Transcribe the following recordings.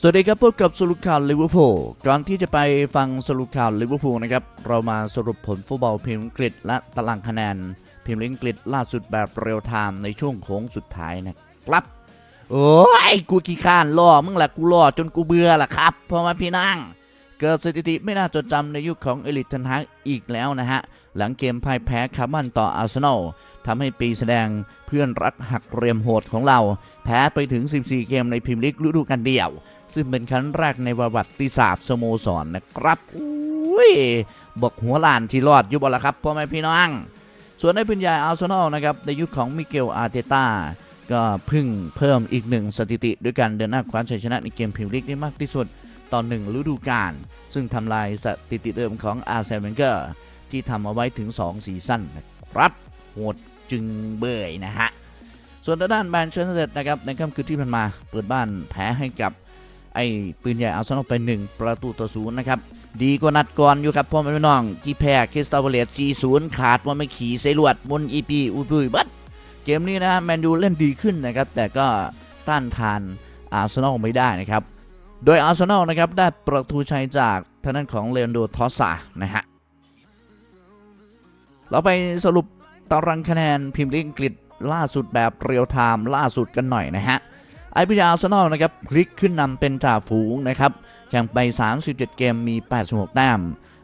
สวัสดีครับพบกับสรุปข่าวลิเวอร์พูลก่อนที่จะไปฟังสรุปข่าวลิเวอร์พูลนะครับ เรามาสรุปผลฟุตบอลพรีเมียร์อังกฤษและตารางคะแนนพรีเมียร์อังกฤษล่าสุดแบบเรียลไทม์ในช่วงโค้งสุดท้ายนะครับ โอ้ยกูขี้ข้านล่อมึงแหละกูล่อจนกูเบื่อละครับพราะว่าพี่นั่ง เกิดสถิติไม่น่าจดจำในยุคของเอลิทเทนฮากอีกแล้วนะฮะ หลังเกมพ่ายแพ้คาร์บันต่ออาร์เซนอล ทำให้ปีแสดงเพื่อนรักหักเรียมโหดของเรา แพ้ไปถึง 14 เกมในพรีเมียร์ลีกฤดูกาลเดียว ซึ่งเป็นครั้งแรกในประวัติศาสตร์สโมสรนะครับอุ้ยบอกหัวลานที่รอดอยู่บ่ละครับพ่อแม่พี่น้อง ส่วนในพื้นใหญ่อาร์เซนอลนะครับในยุคของมิเกลอาร์เตต้าก็พึ่งเพิ่มอีกหนึ่งสถิติ ด้วยการเดินหน้าคว้าชัยชนะในเกมพรีเมียร์ลีกได้มากที่สุดต่อหนึ่งฤดูกาลซึ่งทำลายสถิติเดิมของอาร์เซนเวนเกอร์ที่ทำเอาไว้ถึง 2 ซีซั่นนะครับโหด จึงเบยนะฮะ ส่วนทางด้านแมนเชสเตอร์นะครับในค่ำคืนที่ผ่านมาเปิดบ้านแพ้ให้กับไอ้ปืนใหญ่อาร์เซนอลไป 1 ประตูต่อศูนย์นะครับ ดีกว่านัดก่อนอยู่ครับพ่อแม่พี่น้อง ที่แพ้คริสตัลเวเลต4-0ขาดว่าไม่ขี่ใส่ลวดบนอีพีอุบุยบัดเกมนี้นะแมนยูเล่นดีขึ้นนะครับ แต่ก็ต้านทานอาร์เซนอลไม่ได้นะครับ โดยอาร์เซนอลนะครับได้ประตูชัยจากทางด้านของเลนโดทอสซานะฮะเราไปสรุป ตารางคะแนนพรีเมียร์ลีกอังกฤษล่าสุดแบบเรียลไทม์ล่าสุดกันหน่อยนะฮะไอพีอาร์เซนอลนะครับพลิกขึ้นนำเป็นจ่าฝูงนะครับแข่งไป 37 เกมมี 86 แต้ม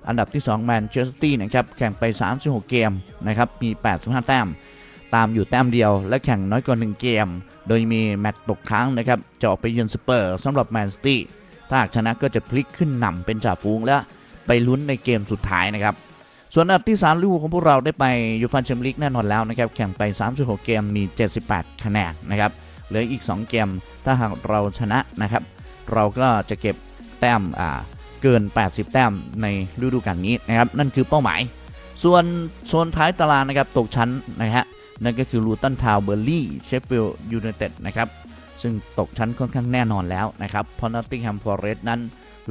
อันดับที่ 2 แมนเชสเตอร์ตี้นะครับแข่งไป 36 เกมนะครับมี 85 แต้ม ตามอยู่แต้มเดียว และแข่งน้อยกว่า 1 เกม โดยมีแมตตช์ตกค้างนะครับจะออกไปเยือนสเปอร์สำหรับแมนซิตี้ถ้าหากชนะก็จะพลิกขึ้นนำเป็นจ่าฝูงและไปลุ้นในเกมสุดท้ายนะครับ ส่วนอันดับที่3ลิเวอร์พูลของพวกเราได้ไปยูฟ่าแชมเปี้ยนลีกแน่นอนแล้วนะครับ แข่งไป 36 เกมมี 78 คะแนนนะครับเหลืออีก 2 เกม ถ้าหากเราชนะนะครับ เราก็จะเก็บแต้มอ่าเกิน 80 แต้มในฤดูกาลนี้นะครับ นั่นคือเป้าหมาย ส่วนโซนท้ายตารางนะครับตกชั้นนะฮะนั่นก็คือลูตันทาวเบอร์ลี่เชฟฟิลด์ยูไนเต็ดนะครับซึ่งตกชั้นค่อนข้างแน่นอนแล้วนะครับเพราะนอตติงแฮมฟอร์เรสต์นั้น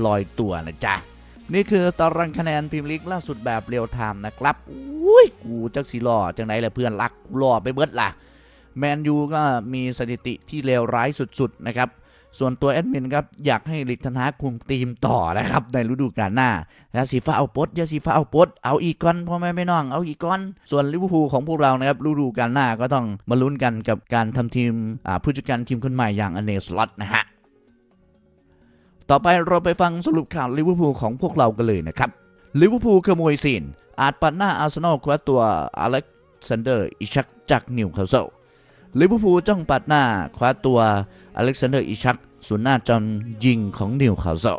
ลอยตัวนะจ๊ะ นี่คือตารางคะแนนพรีเมียร์ลีกล่าสุดแบบเรียลไทม์นะครับอุ้ยกูจักสีหล่อจังไหนแหละเพื่อนรักกูหล่อไปเบิดล่ะแมนยูก็มีสถิติที่เลวร้ายสุดๆนะครับ ส่วนตัวแอดมินครับอยากให้ลิกธนาคุมทีมต่อนะครับ ในฤดูกาลหน้า แล้วสีฟ้าเอาปดอยาสีฟ้าเอาปดเอาอีกก้อนพ่อแม่ไม่น้องเอาอีกก้อน ส่วนลิเวอร์พูลของพวกเรานะครับฤดูกาลหน้าก็ต้องมาลุ้นกันกับการทำทีมผู้จัดการทีมคนใหม่อย่างอเนสลอตนะฮะ ต่อไปเราไปฟังสรุปข่าวลิเวอร์พูลของพวกเรากันเลยนะครับลิเวอร์พูลขโมยซีน อาจปัดหน้าอาร์เซนอลคว้าตัวอเล็กซานเดอร์อิชักจากนิวคาสเซิลลิเวอร์พูลจ้องปัดหน้าคว้าตัวอเล็กซานเดอร์อิชักศูนย์หน้าจอมยิงของนิวคาสเซิล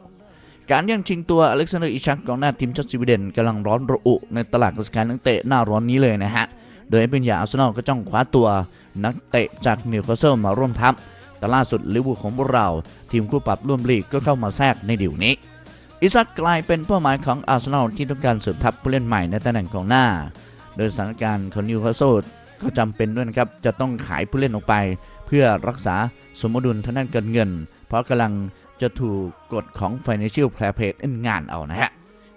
การแย่งชิงตัวอเล็กซานเดอร์อิชักกองหน้าทีมชาติสวีเดนกำลังร้อนระอุในตลาดกระแสนักเตะหน้าร้อนนี้เลยนะฮะ โดยเป็นอย่างอาร์เซนอลก็จ้องคว้าตัวนักเตะจากนิวคาสเซิลมาร่วมทัพ แต่ล่าสุดลิเวอร์พูลของพวกเรา ทีมคู่ปรับร่วมลีกก็เข้ามาแทรกในดิวนี้ อิซักกลายเป็นเป้าหมายของอาร์เซนอลที่ต้องการเสริมทัพผู้เล่นใหม่ในตำแหน่งกองหน้า โดยสถานการณ์ของนิวคาสเซิลก็จำเป็นด้วยนะครับ จะต้องขายผู้เล่นออกไป เพื่อรักษาสมดุลทางด้านการเงิน เพราะกำลังจะถูกกฎของ Financial Fair Play เล่นงานเอานะฮะ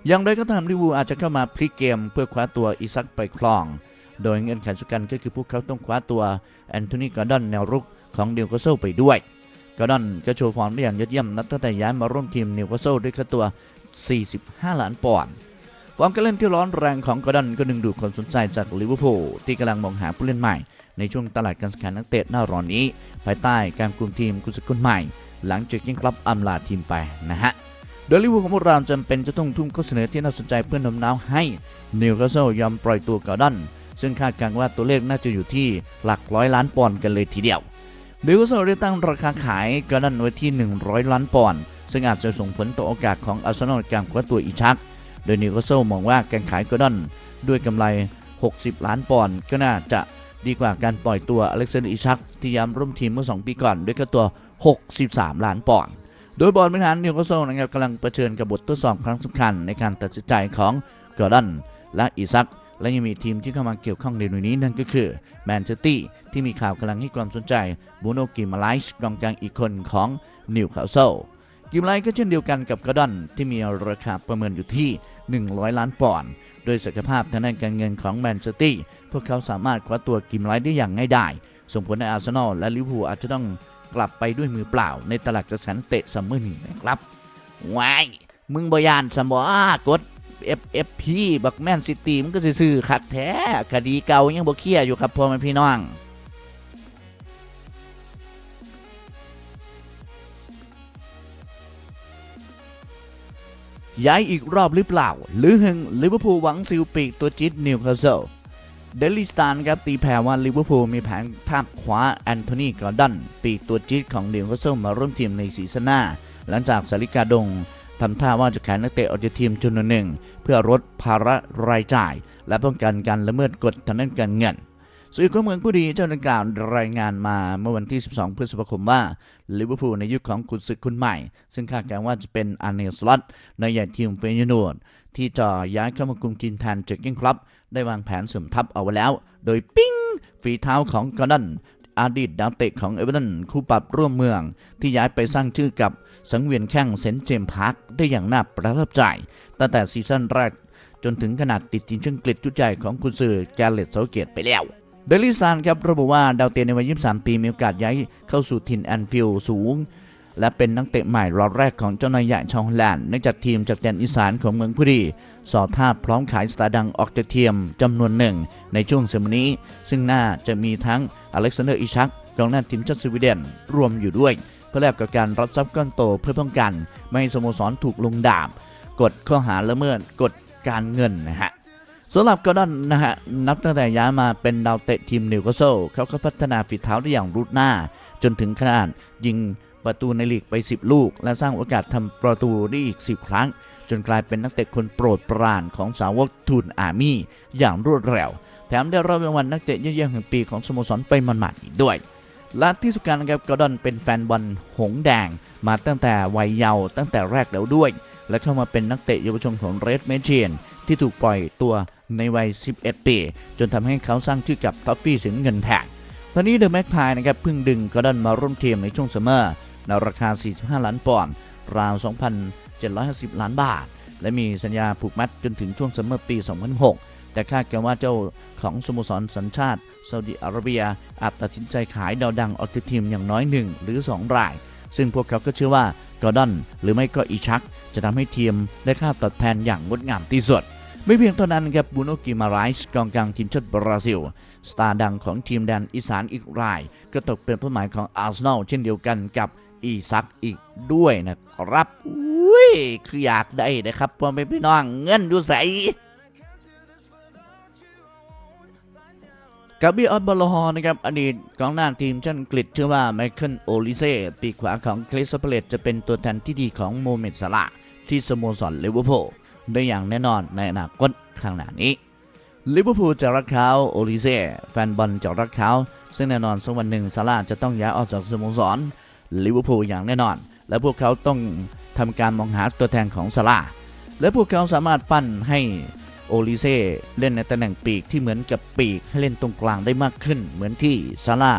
อย่างไรก็ตามลิเวอร์พูลอาจจะเข้ามาพลิกเกมเพื่อคว้าตัวอิซักไปครอง โดยเงื่อนไขสำคัญก็คือพวกเขาต้องคว้าตัวแอนโทนีกอร์ดอนแนวรุก ของนิวคาสเซิลไปด้วยกอดอนก็โชว์ฟอร์มได้อย่างยอดเยี่ยมนับตั้งแต่ย้ายมาร่วมทีมนิวคาสเซิลด้วยค่าตัว 45 ล้านปอนด์ฟอร์มการเล่นที่ร้อนแรงของกอดอนก็ดึงดูดความสนใจจากลิเวอร์พูลที่กำลังมองหาผู้เล่นใหม่ ในช่วงตลาดการซื้อขายนักเตะหน้าร้อนนี้ ภายใต้การคุมทีมกุศลคนใหม่ หลังจากยิงคลับอำลาทีมไปนะฮะโดยลิเวอร์พูลของพวกเราจำเป็นจะต้องทุ่มข้อเสนอที่น่าสนใจเพื่อน้มน้าวให้นิวคาสเซิลยอมปล่อยตัวกอดอนซึ่งคาดการณ์ว่าตัวเลขน่าจะอยู่ที่หลักร้อยล้านปอนด์กันเลยทีเดียว นิวคาสเซิลได้ตั้งราคาขายกอร์ดอนไว้ที่ 100 ล้านปอนด์ซึ่งอาจจะส่งผลต่อโอกาสของอาร์เซนอลการคว้าตัวอีชัก โดยนิวคาสเซิลมองว่าการขายกอร์ดอนด้วยกำไร 60 ล้านปอนด์ก็น่าจะดีกว่าการปล่อยตัวอเล็กซานเดอร์อีชักที่ย้ำร่วมทีมเมื่อ 2 ปีก่อนด้วยค่าตัว 63 ล้านปอนด์โดยบอร์ดบริหารนิวคาสเซิลนะครับกำลังเผชิญกับบททดสอบครั้งสำคัญในการตัดสินใจของกอร์ดอนและอีซัก และยังมีทีมที่เข้ามาเกี่ยวข้องในหน่วยนี้นั่นก็คือแมนเชสเตอร์ที่มีข่าวกำลังให้ความสนใจบูโนกิมาไลส์กองกลางอีกคนของนิวคาสเซิลกิมไลก็เช่นเดียวกันกับกอร์ดอนที่มีราคาประเมินอยู่ที่ 100 ล้านปอนด์โดยศักยภาพทางด้านการเงินของแมนเชสเตอร์พวกเขาสามารถคว้าตัวกิมไลได้อย่างง่ายดายส่งผลให้อาร์เซนอลและลิเวอร์พูลอาจจะต้องกลับไปด้วยมือเปล่าในตลาดกระแสนเตะซัมเมอร์นี้นะครับว้ายมึงบยานสมบอกด FFP บักแมนซิตี้มันก็ซื่อคักแท้คดีเก่ายังบ่เคลียร์อยู่ครับพ่อแม่พี่น้องย้ายอีกรอบหรือเปล่า หรือหึงลิเวอร์พูลหวังซิลปีกตัวจิตนิวคาสเซิลเดลิสตานครับตีแผ่ว่าลิเวอร์พูลมีแผนทาบขวาแอนโทนีกอร์ดอนปีกตัวจิตของนิวคาสเซิลมาร่วมทีมในซีซั่นหน้า หลังจากสาริกาดง ทำท่าว่าจะแขายนักเตะออกจากทีมจำนวนหนึ่ง เพื่อลดภาระรายจ่าย และป้องกันการละเมิดกฎทางด้านการเงินสื่อของเมืองผู้ดีเจ้าดังกล่าวรายงานมาเมื่อวันที่ 12 พฤษภาคมว่าลิเวอร์พูลในยุคของกุนซือคนใหม่ ซึ่งคาดการณ์ว่าจะเป็นอาร์เนสลอตในใหญ่ทีมเฟยนูดที่จะย้ายเข้ามาคุมทีมแทนเจคกิ้งครับ ได้วางแผนเสริมทัพเอาไว้แล้ว โดยปิ้งฝีเท้าของกอร์ดอน อดีตดาวเตะของเอเวอร์ตันคู่ปรับร่วมเมือง ที่ย้ายไปสร้างชื่อกับสังเวียนแข้งเซนต์เจมส์พาร์คได้อย่างน่าประทับใจ ตั้งแต่ซีซั่นแรกจนถึงขนาดติดทีมชิงกฤษจุดใจของคุณซือแกเลตเซาเกตไปแล้วเดลิสตานครับระบุว่าดาวเตะในวัย 23 ปีมีโอกาสย้ายเข้าสู่ถิ่นแอนฟิลด์สูง และเป็นนักเตะใหม่รอบแรกของเจ้านายใหญ่ชาวฮอลแลนด์เนื่องจากทีมจากแดนอีสานของเมืองพุรีสอท่าพร้อมขายสตาร์ดังออกจากทีมจำนวนหนึ่ง ในช่วงเซมนี้ ซึ่งน่าจะมีทั้งอเล็กซานเดอร์อิชักกองหน้าทีมชาติสวีเดนรวมอยู่ด้วย เพื่อแลกกับการรับทรัพย์ก้อนโตเพื่อป้องกัน ไม่ให้สโมสรถูกลงดาบกฎข้อหาละเมิดกฎการเงินนะฮะสำหรับกอดอนนะฮะนับตั้งแต่ย้ายมาเป็นดาวเตะทีมนิวคาสเซิลเขาก็พัฒนาฝีเท้าได้อย่างรุดหน้า จนถึงขนาดยิง ประตูในลีกไป 10 ลูก และสร้างโอกาสทำประตูได้อีก 10 ครั้ง จนกลายเป็นนักเตะคนโปรดปรานของสาวกทูนอาร์มี่อย่างรวดเร็ว แถมได้รับรางวัลนักเตะยอดเยี่ยมแห่งปีของสโมสรไปมันๆอีกด้วยและที่สุดการนะครับกอร์ดอนเป็นแฟนบอลหงแดง มาตั้งแต่วัยเยาว์ตั้งแต่แรกแล้วด้วย และเข้ามาเป็นนักเตะเยาวชนของเรดเมเชียนที่ถูกปล่อยตัวในวัย 11 ปี จนทำให้เขาสร้างชื่อกับท็อฟฟี่สิงเงินแท็กตอนนี้เดอะแม็กพายนะครับเพิ่งดึงกอร์ดอนมาร่วมทีมในช่วงซัมเมอร์ ในราคา 45 ล้านปอนด์ราว 2,750 ล้านบาท และมีสัญญาผูกมัดจนถึงช่วงซัมเมอร์ปี 2006 แต่คาดกันว่าเจ้าของสโมสรสัญชาติซาอุดิอาระเบียอาจตัดสินใจขายดาวดังออกจากทีมอย่างน้อย 1 หรือ 2 ราย ซึ่งพวกเขาก็เชื่อว่ากอร์ดอนหรือไม่ก็อีชัก จะทำให้ทีมได้ค่าตอบแทนอย่างงดงามที่สุดไม่เพียงเท่านั้นครับบูโนกิมาไรส์กองกลางทีมชาติบราซิล สตาร์ดังของทีมแดนอีสานอีกราย ก็ตกเป็นเป้าหมายของอาร์เซนอลเช่นเดียวกันกับ อีซักอีกด้วยนะครับอุ้ยคืออยากได้นะครับพ่อแม่พี่น้องเงินอยู่ใสกาเบียออตบอลฮอร์นะครับอดีตกองหน้าทีมชาติอังกฤษชื่อว่าไมเคิลโอลิเซ่ปีขวาของคริสตัลเลตจะเป็นตัวแทนที่ดีของโมเมดสลาที่สโมสรลิเวอร์พูลได้อย่างแน่นอนในอนาคตข้างหน้านี้ลิเวอร์พูลจะรักเขาโอลิเซ่แฟนบอลจะรักเขาซึ่งแน่นอนสักวันหนึ่งซาร่าจะต้องย้ายออกจากสโมสร ลิเวอร์พูลอย่างแน่นอน และพวกเขาต้องทำการมองหาตัวแทนของซาร่าและพวกเขาสามารถปั้นให้โอลิเซ่เล่นในตำแหน่งปีกที่เหมือนกับปีกให้เล่นตรงกลางได้มากขึ้น เหมือนที่ซาร่า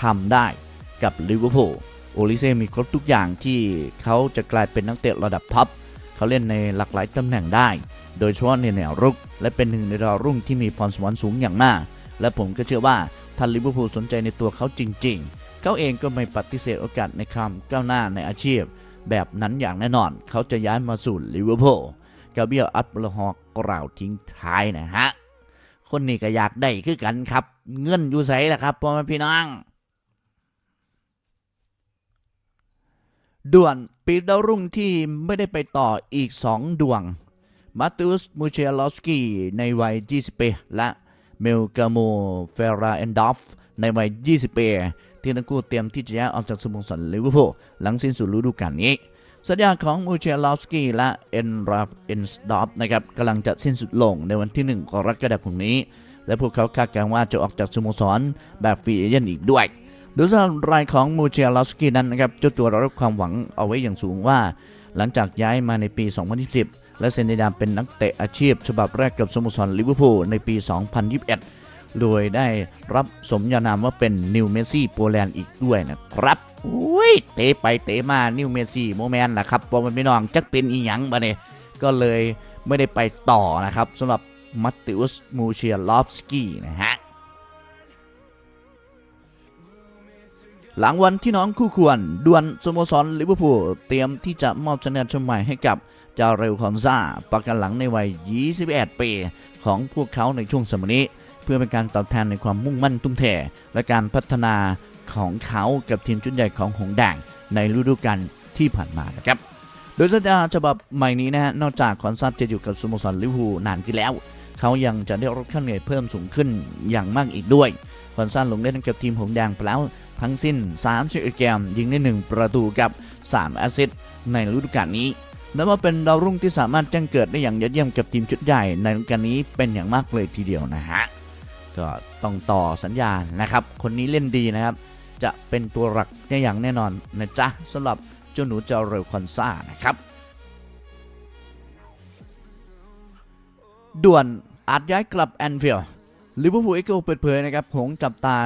ทำได้กับลิเวอร์พูลโอลิเซ่มีครบทุกอย่างที่เขาจะกลายเป็นนักเตะระดับท็อปเขาเล่นในหลากหลายตำแหน่งได้ โดยเฉพาะในแนวรุก และเป็นหนึ่งในดาวรุ่งที่มีพรสวรรค์สูงอย่างมาก และผมก็เชื่อว่าถ้านลิเวอร์พูลสนใจในตัวเขาจริงๆ เขาเองก็ไม่ปฏิเสธโอกาสในความก้าวหน้าในอาชีพ แบบนั้นอย่างแน่นอน เขาจะย้ายมาสู่ลิเวอร์พูลกาเบียลอัตบลฮอกกล่าวทิ้งท้ายนะฮะ คนนี้ก็อยากได้คือกันครับ เงินอยู่ใสล่ะครับพ่อแม่พี่น้องด่วนปีดาวรุ่งที่ไม่ได้ไปต่ออีก 2 ดวง มาตุสมูเชลอสกี้ในวัย 20 ปี และเมลกาโมเฟราเอนดอฟในวัย 20 ปี ที่ทั้งคู่เตรียมที่จะย้ายออกจากสโมสรลิเวอร์พูลหลังสิ้นสุดฤดูกาลนี้ สัญญาของมูเชลอฟสกี้และเอ็นราฟเอ็นสดอฟนะครับกำลังจะสิ้นสุดลงในวันที่ 1 กรกฎาคมนี้ และพวกเขาคาดการณ์ว่าจะออกจากสโมสรแบบฟรีเอเจนต์อีกด้วยดยสำหรับรายของมูเชลอฟสกี้นั้นนะครับเจ้าตัวเรารับความหวังเอาไว้อย่างสูงว่า หลังจากย้ายมาในปี 2020และเซนในนามเป็นนักเตะอาชีพ ฉบับแรกกับสโมสรลิเวอร์พูลในปี 2021 โดยได้รับสมญานามว่าเป็นนิวเมซี่โปแลนด์อีกด้วยนะครับอุ้ยเตะไปเตะมานิวเมซี่โมแมนล่ะครับบอมันไม่นองจักเป็นอีหยังบะเนี่ยก็เลยไม่ได้ไปต่อนะครับสำหรับมัตติอุสมูเชียลอฟสกี้นะฮะหลังวันที่น้องคู่ควรดวลสโมสรลิเวอร์พูลเตรียมที่จะมอบชนะชมใหม่ให้กับจาเรลคอนซาประกันหลังในวัย 21 ปี ของพวกเขาในช่วงสมัยนี้ พื่อเป็นการตอบแทนในความมุ่งมั่นตุ้มเท และการพัฒนาของเขากับทีมชุดใหญ่ของหงแดงในฤดูกาลที่ผ่านมานะครับโดยสัญญาฉบับใหม่นี้นะฮะนอกจากคอนซาจะอยู่กับสโมสรลิเวอร์พูลนานขึ้นแล้ว เขายังจะได้รับค่าเหนื่อยเพิ่มสูงขึ้นอย่างมากอีกด้วยคอนซาลงเล่นกับทีมหงแดงไปแล้วทั้งสิ้น31เกมยิงได้ 1 ประตูกับ 3 แอสซิสต์ในฤดูกาลนี้นับว่าเป็นดาวรุ่งที่สามารถแจ้งเกิดได้อย่างยอดเยี่ยมกับทีมชุดใหญ่ในฤดูกาลนี้เป็นอย่างมากเลยทีเดียวนะฮะ ก็ต้องต่อสัญญานะครับ คนนี้เล่นดีนะครับ จะเป็นตัวหลักอย่างแน่นอนนะจ๊ะสำหรับเจ้าหนูเจาเรลคอนซ่านะครับ ด่วนอาจย้ายกลับแอนฟิลด์ลิเวอร์พูลเอ็กเปิดเผยนะครับหงจับตา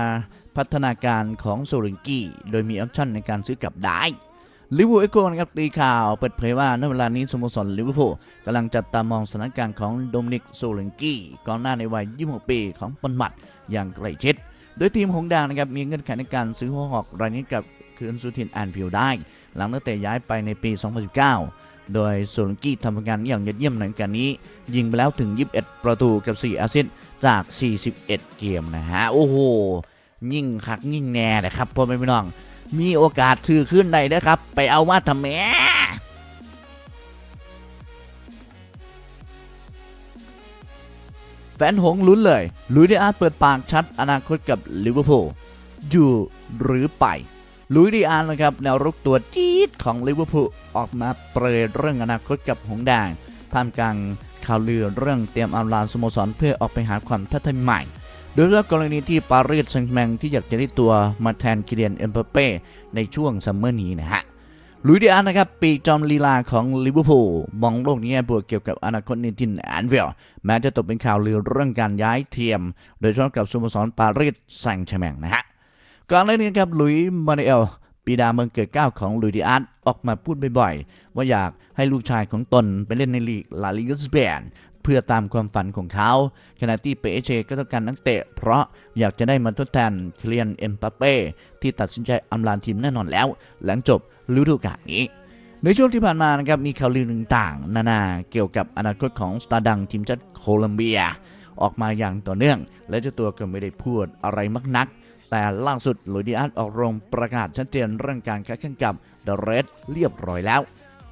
พัฒนาการของโซลิงกี้ โดยมีออปชั่นในการซื้อกลับได้ ลิเวอร์พูลเอ็กโนะครับตีข่าวเปิดเผยว่าในเวลานี้สโมสรลิเวอร์พูลกำลังจับตามองสถานการณ์ของโดมินิกโซลิงกี้กองหน้าในวัย 26 ปีของปนหมัดอย่างใกล้ชิด โดยทีมหงส์แดงนะครับมีเงื่อนไขในการซื้อหัวหอกรายนี้กับคืนสุทินแอนฟิลด์ได้ หลังตั้งแต่ย้ายไปในปี 2019 โดยโซลิงกี้ทำงานอย่างยอดเยี่ยมในการนี้ ยิงไปแล้วถึง 21 ประตูกับ 4 แอสซิสต์จาก 41 เกมนะฮะโอ้โหยิ่งคักยิ่งแน่นะครับพ่อแม่พี่น้อง มีโอกาสซื้อขึ้นได้นะครับ ไปเอามาทำแม่แฟนหงลุ้นเลยลุยดิอาร์ตเปิดปากชัดอนาคตกับลิเวอร์พูลอยู่หรือไปลุยดิอาร์ตนะครับแนวรุกตัวจี๊ดของลิเวอร์พูลออกมาเปรยเรื่องอนาคตกับหงแดงท่ามกลางข่าวลือเรื่องเตรียมอำลาสโมสรเพื่อออกไปหาความท้าทายใหม่ โดยเฉพาะกรณีที่ปารีสแซงต์แชร์แมงที่อยากจะได้ตัวมาแทนกิเลียนเอ็มเปเป้ในช่วงซัมเมอร์นี้นะฮะลุยเดิอาร์นะครับ ปีจอมลีลาของลิเวอร์พูลมองโลกนี้บวกเกี่ยวกับอนาคตในทินแอนฟิลแม้จะตกเป็นข่าวลือเรื่องการย้ายเทียม โดยเฉพาะกับสโมสรปารีสแซงต์แชร์แมงนะฮะก่อนหน้านี้ครับลุยมาเนเอลปีดาเมืองเกิดเก้าของลุยดิอาร์ออกมาพูดบ่อยๆ ว่าอยากให้ลูกชายของตนไปเล่นในลีกลาลิกาสเปน เพื่อตามความฝันของเขา ขณะที่เปเชก็ต้องการนักเตะ เพราะอยากจะได้มาทดแทนเคลียนเอ็มปาเป้ที่ตัดสินใจอำลาทีมแน่นอนแล้ว หลังจบฤดูกาลนี้ในช่วงที่ผ่านมานะครับมีข่าวลือต่างๆ นานาเกี่ยวกับอนาคตของสตาร์ดังทีมชาติโคลัมเบีย ออกมาอย่างต่อเนื่อง และเจ้าตัวก็ไม่ได้พูดอะไรมากนัก แต่ล่าสุดลุยดิอาร์ออกโรงประกาศชัดเจนเรื่องการค้าแข่งกับเดอะเรดเรียบร้อยแล้ว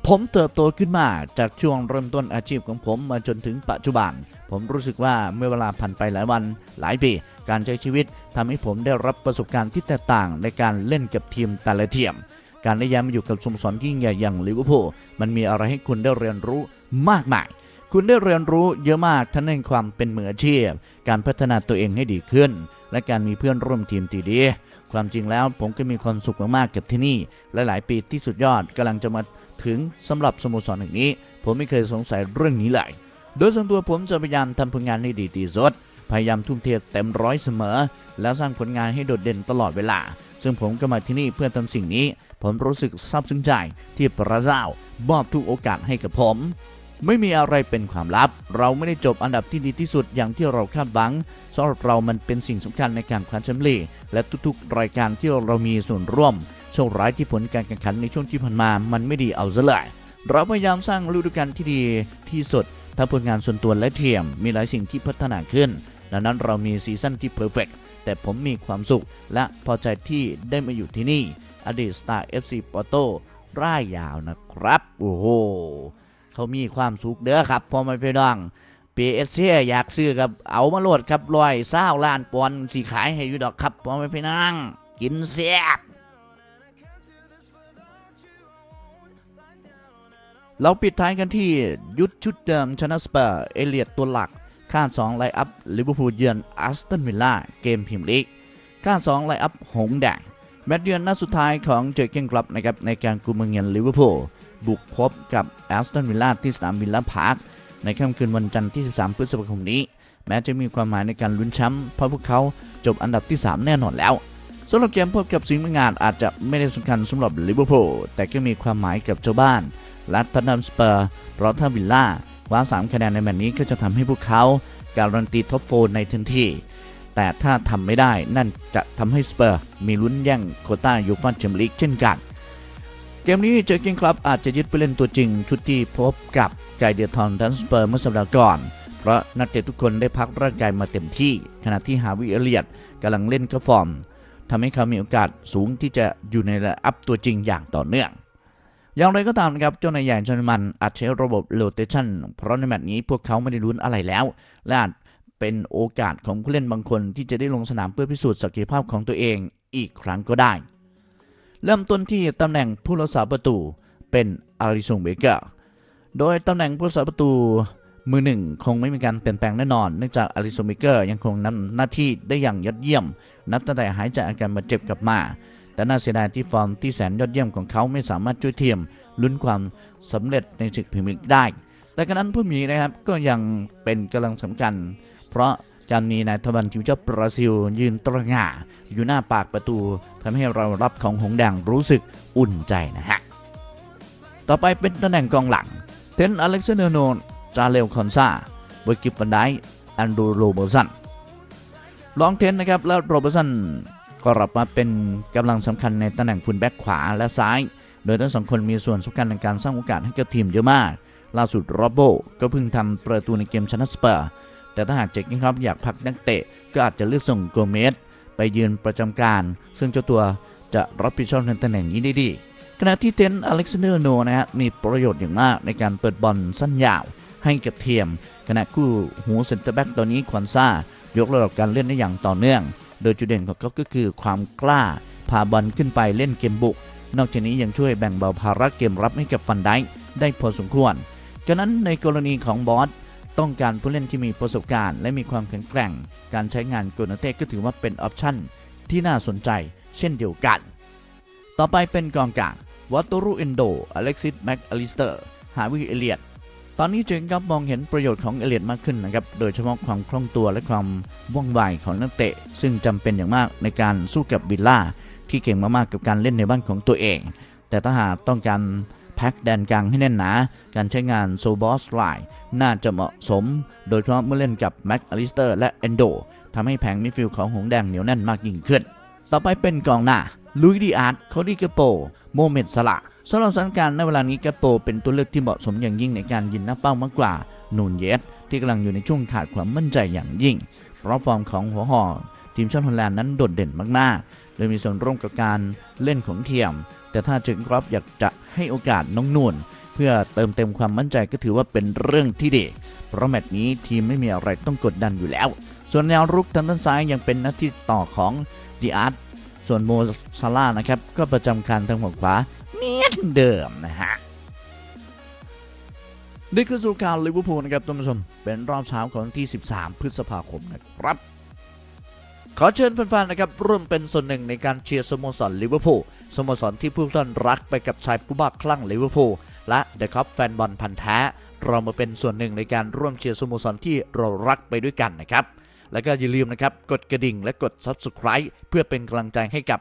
ผมเติบโตขึ้นมาจากช่วงเริ่มต้นอาชีพของผมมาจนถึงปัจจุบัน ผมรู้สึกว่าเมื่อเวลาผ่านไปหลายวันหลายปี การใช้ชีวิตทำให้ผมได้รับประสบการณ์ที่แตกต่างในการเล่นกับทีมแต่ละทีมการได้ย้ายมาอยู่กับสโมสรที่ยิ่งใหญ่อย่างลิเวอร์พูลมันมีอะไรให้คุณได้เรียนรู้มากมาย คุณได้เรียนรู้เยอะมากทั้งในความเป็นมืออาชีพ การพัฒนาตัวเองให้ดีขึ้น และการมีเพื่อนร่วมทีมที่ดี ความจริงแล้วผมก็มีความสุขมากๆกับที่นี่ลหลายปีที่สุดยอดกำลังจะมา ถึงสำหรับสโมสรแห่งนี้ ผมไม่เคยสงสัยเรื่องนี้เลย โดยส่วนตัวผมจะพยายามทำผลงานให้ดีที่สุดพยายามทุ่มเทเต็มร้อยเสมอ และสร้างผลงานให้โดดเด่นตลอดเวลา ซึ่งผมก็มาที่นี่เพื่อทำสิ่งนี้ ผมรู้สึกซาบซึ้งใจที่พระเจ้ามอบทุกโอกาสให้กับผม ไม่มีอะไรเป็นความลับ เราไม่ได้จบอันดับที่ดีที่สุดอย่างที่เราคาดหวังสำหรับเรามันเป็นสิ่งสำคัญในการคว้าแชมป์ลีกและทุกๆ รายการที่เรามีส่วนร่วม โชคร้ายที่ผลการแข่งขันในช่วงที่ผ่านมา มันไม่ดีเอาซะเลย เราพยายามสร้างฤดูกาลที่ดีที่สุดทั้งผลงานส่วนตัวและเทียม มีหลายสิ่งที่พัฒนาขึ้น ดังนั้นเรามีซีซั่นที่เพอร์เฟกแต่ผมมีความสุข และพอใจที่ได้มาอยู่ที่นี่ อดีตสตาร์ FC ปอโต้ร่ายยาวนะครับ โอ้โห เขามีความสุขเด้อครับพอแม่พี่น้อง PSC อยากซื้อกับเอามาโหลดครับร้อยเศร้าล้านปอนสิขายให้อยู่ดอกครับพอแม่พี่น้องกินแซ่บ เราปิดท้ายกันที่ยุทธชุดเดิมชนะสเปอร์เอเลียดตัวหลักค่า2ไลน์อัพลิเวอร์พูลเยือนอาสตันวิลล่าเกมพรีเมียร์ลีกค่า2ไลน์อัพหงแดงแมตช์เยือนนัดสุดท้ายของเจอเกนกลับนะครับในการกุมเมืองเยือนลิเวอร์พูลบุกพบกับแอสตันวิลล่าที่สนามวิลล่าพาร์คในค่ำคืนวันจันทร์ที่ 13 พฤษภาคมนี้ แม้จะมีความหมายในการลุ้นแชมป์เพราะพวกเขาจบอันดับที่ 3 แน่นอนแล้ว สำหรับเกมพบกับสิงห์งานอาจจะไม่ได้สำคัญสำหรับลิเวอร์พูลแต่ก็มีความหมายกับเจ้าบ้านและทันนัมสเปอร์เพราะถ้าวิลล่าคว้า3คะแนนในแมตช์นี้ก็จะทำให้พวกเขาการันตีท็อปโฟในทันทีแต่ถ้าทำไม่ได้นั่นจะทำให้สเปอร์มีลุ้นแย่งโคต้ายูฟ่าแชมเปี้ยนลีกเช่นกัน เกมนี้เจอกิงครับอาจจะยึดไปเล่นตัวจริง ชุดที่พบกับไกเดียทอนดันสเปอร์เมื่อสัปดาห์ก่อน เพราะนักเตะทุกคนได้พักร่างกายมาเต็มที่ ขณะที่ฮาวิเอเลียดกำลังเล่นกระฟอร์ม ทำให้เขามีโอกาสสูงที่จะอยู่ในระดับตัวจริงอย่างต่อเนื่องอย่างไรก็ตามนะครับเจ้านายใหญ่จอรมันอาจใช้ระบบโรเตชันเพราะในแมตช์นี้พวกเขาไม่ได้ลุ้นอะไรแล้ว และอาจเป็นโอกาสของผู้เล่นบางคนที่จะได้ลงสนามเพื่อพิสูจน์ศักยภาพของตัวเองอีกครั้งก็ได้ เริ่มต้นที่ตำแหน่งผู้รักษาประตูเป็นอาริซงเบเกอร์โดยตำแหน่งผู้รักษาประตูมือหนึ่งคงไม่มีการเปลี่ยนแปลงแน่นอนเนื่องจากอาริซงเบเกอร์ยังคงนำหน้าที่ได้อย่างยอดเยี่ยม นับตั้งแต่หายจากอาการบาดเจ็บกลับมา แต่น่าเสียดายที่ฟอร์มที่แสนยอดเยี่ยมของเขาไม่สามารถช่วยเทียมลุ้นความสำเร็จในศึกพรีเมียร์ลีกได้ แต่กระนั้นผู้มีนะครับก็ยังเป็นกำลังสำคัญ เพราะการมีนายทวันทิวเจ้าบราซิล ยืนตระหง่าอยู่หน้าปากประตูทำให้เรารับของหงแดงรู้สึกอุ่นใจนะฮะ ต่อไปเป็นตำแหน่งกองหลัง เทนอเล็กซานเดอร์โนนจาเลวคอนซาเวอร์กิฟฟันไดแอนดูโรเบอร์สัน ลองเทนนะครับ แล้วโรเบสันก็รับมาเป็นกำลังสำคัญในตำแหน่งฟุลแบ็กขวาและซ้าย โดยทั้งสองคนมีส่วนสำคัญในการสร้างโอกาสให้กับทีมเยอะมาก ล่าสุดโรโบก็เพิ่งทำประตูในเกมชนะสเปอร์ แต่ถ้าหากเจคกิงครับอยากพักนักเตะ ก็อาจจะเลือกส่งโกเมสไปยืนประจำการ ซึ่งเจ้าตัวจะรับผิดชอบในตำแหน่งนี้ได้ดี ขณะที่เทนอเล็กซานเดอร์โนนะฮะมีประโยชน์อย่างมากในการเปิดบอลสั้นยาวให้กับเทียมขณะคู่หูเซนเตอร์แบ็กตัวนี้ควันซ่า ยกระดับการเล่นได้อย่างต่อเนื่อง โดยจุดเด่นของเขาก็คือความกล้า พาบอลขึ้นไปเล่นเกมบุก นอกจากนี้ยังช่วยแบ่งเบาภาระเกมรับให้กับฟันไดค์ได้พอสมควรฉะนั้นในกรณีของบอสต้องการผู้เล่นที่มีประสบการณ์ และมีความแข็งแกร่ง การใช้งานโกนาเต้ก็ถือว่าเป็นออปชั่นที่น่าสนใจเช่นเดียวกัน ต่อไปเป็นกองกลางวัตโตรูเอนโดอเล็กซิสแม็กอลิสเตอร์ ฮาวิเอเลียด ตอนนี้จึงครับมองเห็นประโยชน์ของเอเลียดมากขึ้นนะครับ โดยเฉพาะความคล่องตัวและความว่องไวของนักเตะ ซึ่งจำเป็นอย่างมากในการสู้กับวิลล่าที่เก่งมากๆกับการเล่นในบ้านของตัวเอง แต่ถ้าหากต้องการแพ็กแดนกลางให้แน่นหนา การใช้งานโซบอสไลน์น่าจะเหมาะสม โดยเฉพาะเมื่อเล่นกับแม็กอลิสเตอร์และเอนโดทำให้แผงมิดฟิลด์ของหงแดงเหนียวแน่นมากยิ่งขึ้น ต่อไปเป็นกองหน้าลุยดีอาร์ตโคดี้เกโป โมเมดสละสำหรับสถานการณ์ในเวลานี้เกโปเป็นตัวเลือกที่เหมาะสมอย่างยิ่งในการยิงหน้าเป้ามากกว่านูนเยสที่กำลังอยู่ในช่วงขาดความมั่นใจอย่างยิ่ง เพราะฟอร์มของหัวหอกทีมชาติฮอลแลนด์นั้นโดดเด่นมากๆ โดยมีส่วนร่วมกับการเล่นของเทียม แต่ถ้าจึงครับอยากจะให้โอกาสน้องนูนเพื่อเติมเต็มความมั่นใจก็ถือว่าเป็นเรื่องที่ดี เพราะแมตช์นี้ทีมไม่มีอะไรต้องกดดันอยู่แล้ว ส่วนแนวรุกทางด้านซ้ายยังเป็นหน้าที่ต่อของดีอาร์ตส่วนโมซาร่านะครับก็ประจำการทางฝั่งขวา เหมือนเดิมนะฮะนี่คือสุการลิเวอร์พูลนะครับท่านผู้ชมเป็นรอบเช้าของที่ 13 พฤษภาคมนะครับ ขอเชิญแฟนๆนะครับร่วมเป็นส่วนหนึ่งในการเชียร์สโมสรลิเวอร์พูลสโมสรที่ผู้ท่านรักไปกับชายผู้บ้าคลั่งลิเวอร์พูลและเดอะคัพแฟนบอลพันธ์แท้ เรามาเป็นส่วนหนึ่งในการร่วมเชียร์สโมสรที่เรารักไปด้วยกันนะครับ แล้วก็อย่าลืมนะครับกดกระดิ่งและกด Subscribe เพื่อเป็นกำลังใจให้กับ